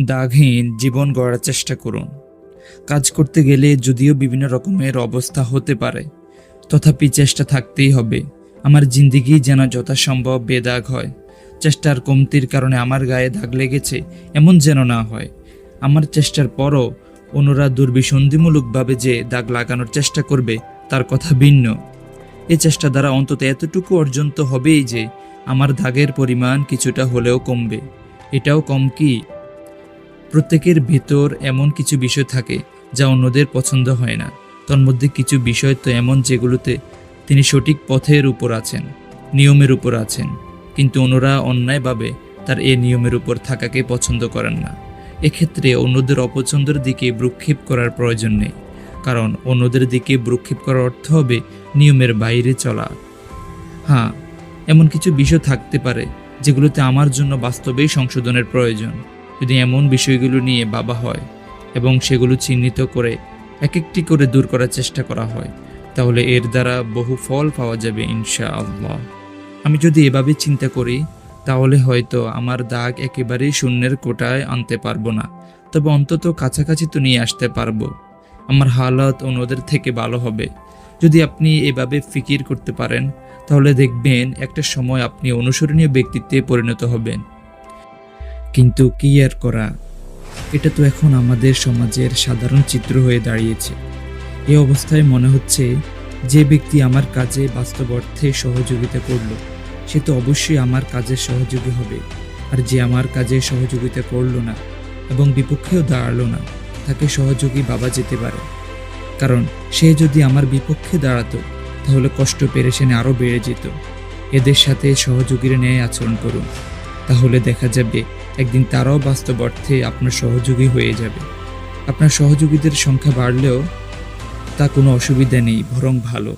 দাগহীন জীবন গড়ার চেষ্টা করুন। কাজ করতে গেলে যদিও বিভিন্ন রকমের অবস্থা হতে পারে, তথাপি চেষ্টা থাকতেই হবে। আমার জিন্দিগি যেন যথাসম্ভব বেদাগ হয়। চেষ্টার কমতির কারণে আমার গায়ে দাগ লেগেছে, এমন যেন না হয়। আমার চেষ্টার পরও অন্যরা দুর্বিসন্ধিমূলকভাবে যে দাগ লাগানোর চেষ্টা করবে, তার কথা ভিন্ন। এ চেষ্টা দ্বারা অন্তত এতটুকু অর্জন তো হবেই যে, আমার দাগের পরিমাণ কিছুটা হলেও কমবে। এটাও কম কি? প্রত্যেকের ভেতর এমন কিছু বিষয় থাকে যা অন্যদের পছন্দ হয় না। তন্মধ্যে কিছু বিষয় তো এমন যেগুলোতে তিনি সঠিক পথের উপর আছেন, নিয়মের উপর আছেন, কিন্তু অন্যরা অন্যায়ভাবে তার এই নিয়মের উপর থাকাকে পছন্দ করেন না। এক্ষেত্রে অন্যদের অপছন্দের দিকে ভ্রুক্ষেপ করার প্রয়োজন নেই, কারণ অন্যদের দিকে ভ্রুক্ষেপ করার অর্থ হবে নিয়মের বাইরে চলা। হ্যাঁ এমন কিছু বিষয় থাকতে পারে যেগুলোতে আমার জন্য বাস্তবেই সংশোধনের প্রয়োজন। যদি এমন বিষয়গুলো নিয়ে ভাবা হয় এবং সেগুলো চিহ্নিত করে এক একটি করে দূর করার চেষ্টা করা হয়, তাহলে এর দ্বারা বহু ফল পাওয়া যাবে ইনশা আল্লাহ আমি যদি এভাবে চিন্তা করি, তাহলে হয়তো আমার দাগ একেবারেই শূন্যের কোটায় আনতে পারব না। তবে অন্তত কাছাকাছি তো নিয়ে আসতে পারব। আমার হালত অন্যদের থেকে ভালো হবে। যদি আপনি এভাবে ফিকির করতে পারেন, তাহলে দেখবেন একটা সময় আপনি অনুসরণীয় ব্যক্তিত্বে পরিণত হবেন। কিন্তু কি আর করা? এটা তো এখন আমাদের সমাজের সাধারণ চিত্র হয়ে দাঁড়িয়েছে। এ অবস্থায় মনে হচ্ছে যে ব্যক্তি আমার কাজে বাস্তব অর্থে সহযোগিতা করল, সে তো অবশ্যই আমার কাজে সহযোগী হবে। আর যে আমার কাজে সহযোগিতা করল না এবং বিপক্ষেও দাঁড়াল না, তাকে সহযোগী বাবা যেতে পারে। কারণ সে যদি আমার বিপক্ষে দাঁড়াতো, তাহলে কষ্ট পেরেশানি আরও বেড়ে যেত। এদের সাথে সহযোগীর ন্যায় আচরণ করুন। তাহলে দেখা যাবে একদিন তারাও বাস্তব অর্থে আপনার সহযোগী হয়ে যাবে। আপনার সহযোগীদের সংখ্যা বাড়লেও তা কোনো অসুবিধা নেই, বরং ভালো।